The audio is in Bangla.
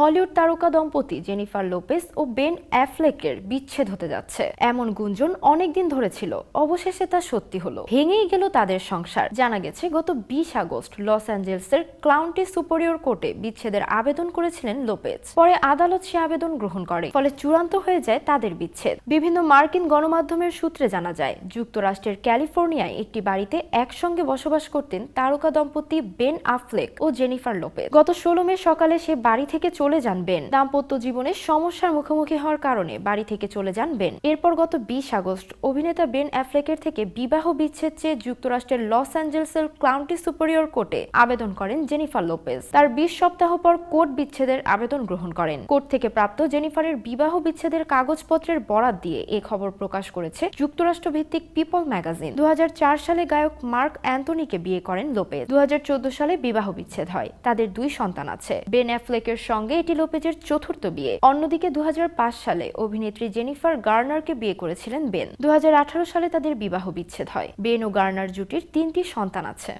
হলিউড তারকা দম্পতি জেনিফার লোপেস ও বেন অ্যাফলেকের বিচ্ছেদ হতে যাচ্ছে। এমন গুঞ্জন অনেকদিন ধরে ছিল। অবশেষে তা সত্যি হলো। ভেঙেই গেল তাদের সংসার। জানা গেছে, গত বিশ আগস্ট লস অ্যাঞ্জেলসের ক্লাউন্টি সুপেরিয়র কোর্টে বিচ্ছেদের আবেদন করেছিলেন লোপেজ। পরে আদালত সে আবেদন গ্রহণ করে। ফলে চূড়ান্ত হয়ে যায় তাদের বিচ্ছেদ। বিভিন্ন মার্কিন গণমাধ্যমের সূত্রে জানা যায়, যুক্তরাষ্ট্রের ক্যালিফোর্নিয়ায় একটি বাড়িতে একসঙ্গে বসবাস করতেন তারকা দম্পতি বেন আফলেক ও জেনিফার লোপেজ। গত ষোলো মে সকালে সে বাড়ি থেকে চলে যান বেন। দাম্পত্য জীবনে সমস্যার মুখোমুখি হওয়ার কারণে বাড়ি থেকে চলে যান বেন। এরপর গত বিশ আগস্ট অভিনেতা বেন অ্যাফলেকের থেকে বিবাহ বিচ্ছেদ চেয়ে যুক্তরাষ্ট্রের লস অ্যাঞ্জেলসের ক্লাউন্টি সুপেরিয়র কোর্টে আবেদন করেন জেনিফার লোপেজ। তার বিশ সপ্তাহ পর কোর্ট বিচ্ছেদের আবেদন গ্রহণ করেন। কোর্ট থেকে প্রাপ্ত জেনিফারের বিবাহ বিচ্ছেদের কাগজপত্রের বরাত দিয়ে এ খবর প্রকাশ করেছে যুক্তরাষ্ট্র ভিত্তিক পিপল ম্যাগাজিন। দু হাজার চার সালে গায়ক মার্ক অ্যান্টনিকে বিয়ে করেন লোপেজ। দু হাজার চোদ্দ সালে বিবাহ বিচ্ছেদ হয়। তাদের দুই সন্তান আছে। বেন অ্যাফ্লেকের সঙ্গে এটি লোপেজের চতুর্থ বিয়ে। অন্যদিকে দুহাজার পাঁচ সালে অভিনেত্রী জেনিফার গার্নারকে বিয়ে করেছিলেন বেন। দুহাজার আঠারো সালে তাদের বিবাহ বিচ্ছেদ হয়। বেন ও গার্নার জুটির তিনটি সন্তান আছে।